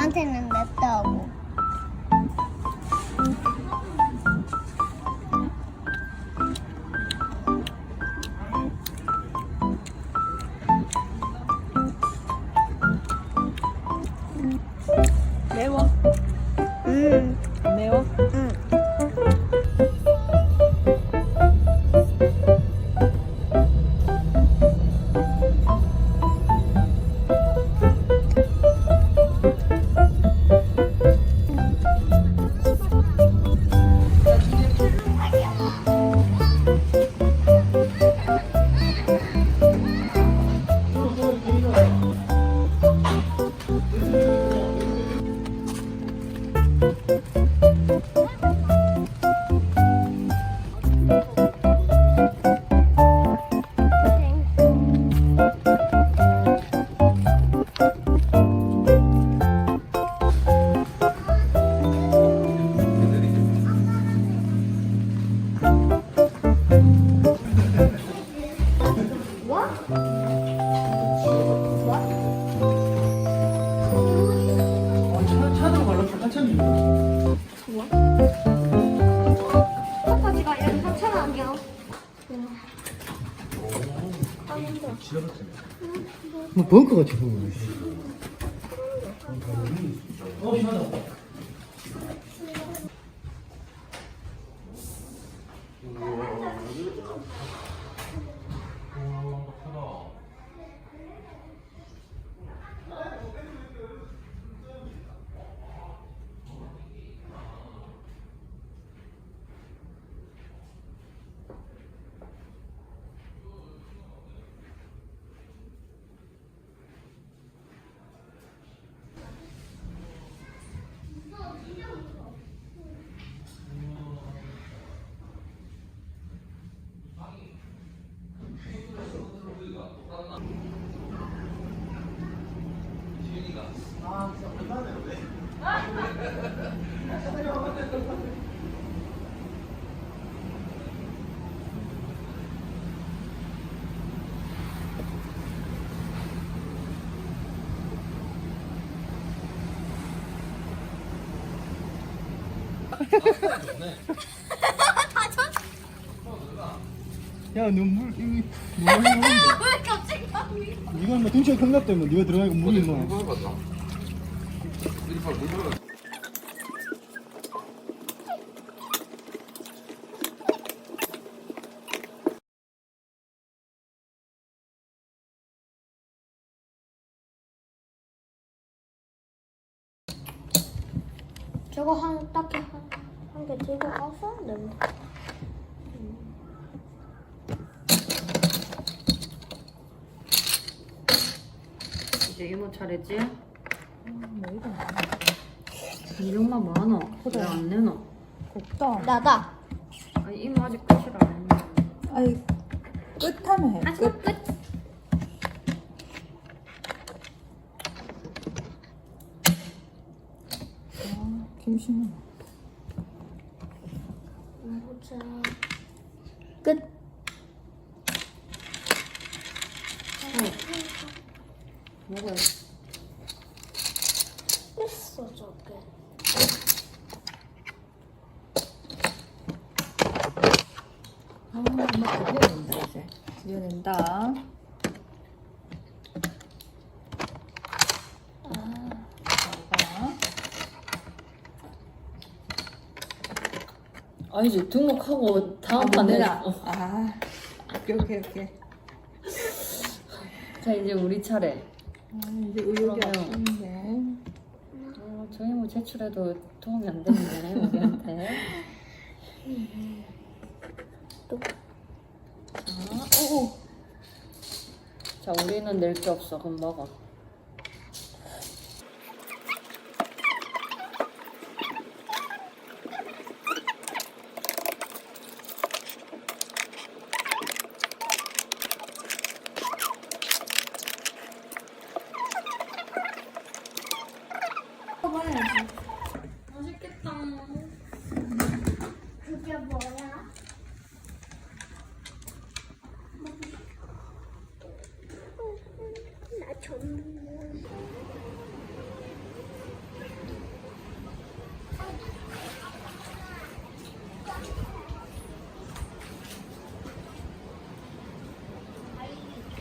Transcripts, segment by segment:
엄마한테는 냈다고. 뭐 벙커 같이 보이네. 야, 눈물 이거 너무 많은데. 왜 갑자기 나비? 이건 뭐 둥치가 큰것 때문에 네가 들어가니까 물이 뭐. 저거 한 딱히 한개 들고 가서 넣으면 돼. 이제 이모 차례지? 이름만 많어. 왜안 내노? 곱다. 나다. 아니 이모 아직 끝이라 안. 아이 끝하면 해. 끝. 끝. 아, 김신우. 보자. 끝. 먹어요. 됐어 저게. 아, 엄마 드디어 낸다 이제. 드디어 낸다. 아. 아니지 등록하고 다음 판 내라. 내라. 아, 오케이 오케이 오케이. 자 이제 우리 차례. 아, 이제 의욕이. 없는데. 어, 저희 뭐 제출해도 도움이 안 되는데 우리한테. 자, 오. 자 우리는 낼 게 없어. 그럼 먹어.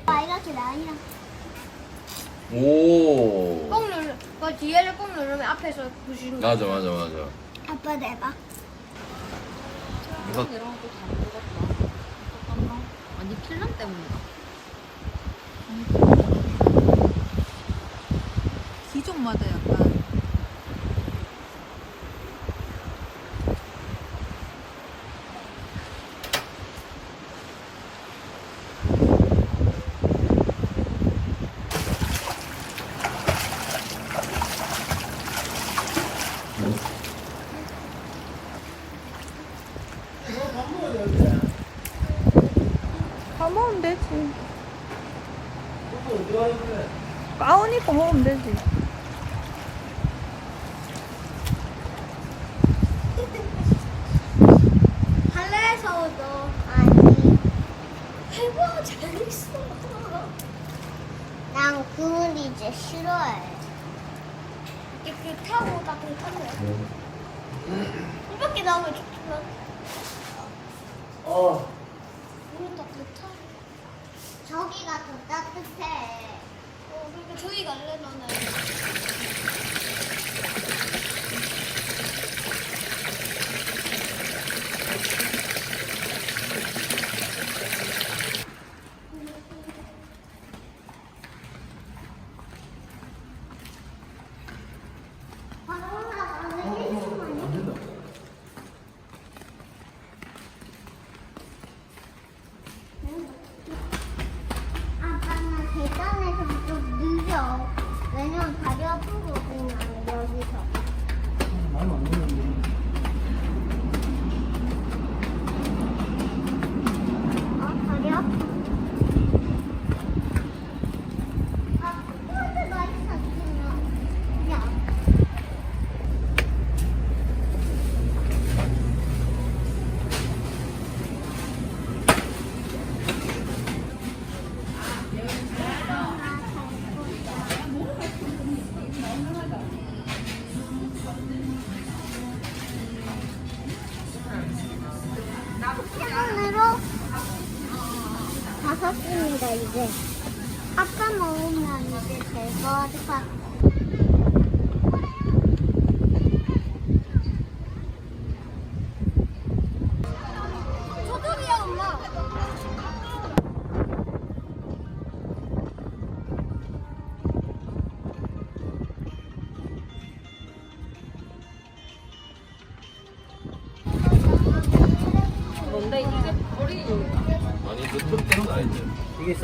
아, 이렇게 나이랑 오. 꾹 누르. 그 뒤에를 꾹 누르면 앞에서 보시는 거. 맞아 맞아 맞아. 아빠 내봐. 이거 이런 것도 다른 것 같다. 잠깐만. 아니 필름 때문이다. 기종마다 약간 밥 먹으면 되지. 가운 입고 먹으면 되지. 할래에서도 아니 해봐 잘했어 난 그물 이제 싫어해 타고 가끔 타네 이렇게 나오면 좋지만. 어. 너무 따뜻하 저기가 더 따뜻해. 어 그러니까 저기 갈래 너는 안 된다. 아빠는 계단에서 좀 느려. 왜냐면 다리 아프거든, 나는 여기서. 말 다섯 개입니다 이제 아빠 먹으면 이제 될것 같아 저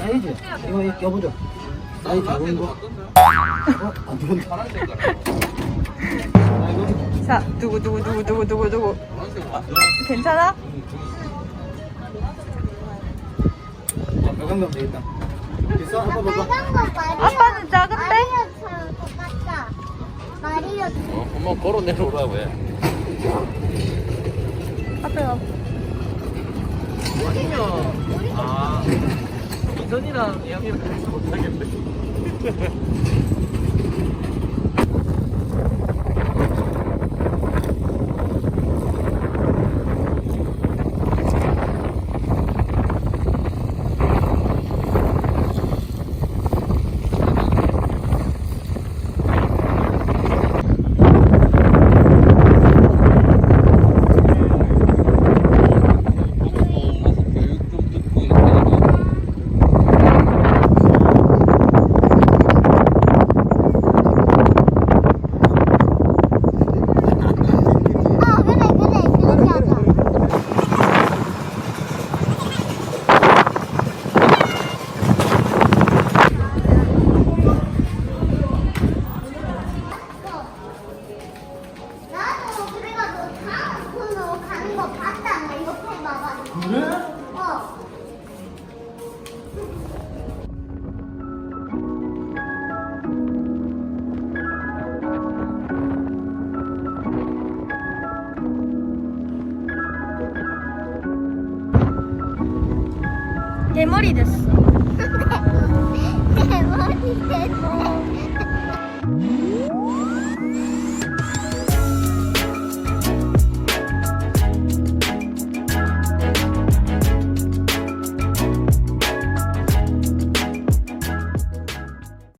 사이즈. 이거 껴보자. 사이즈 작은 거. 어? 안. 자, 두고 두고 두고 두고. 파란색 완전. 괜찮아? 빨간 가면 되겠다. 됐어? 아빠 봐봐. 빨간 거 마리오 아빠는 작은데? 마리오처럼 똑같다 마리오 어, 한번 걸어 내려오라고 해. 앞에 가. 아 이선이랑 이형이랑 같이 못하겠네. 手モりです。デです。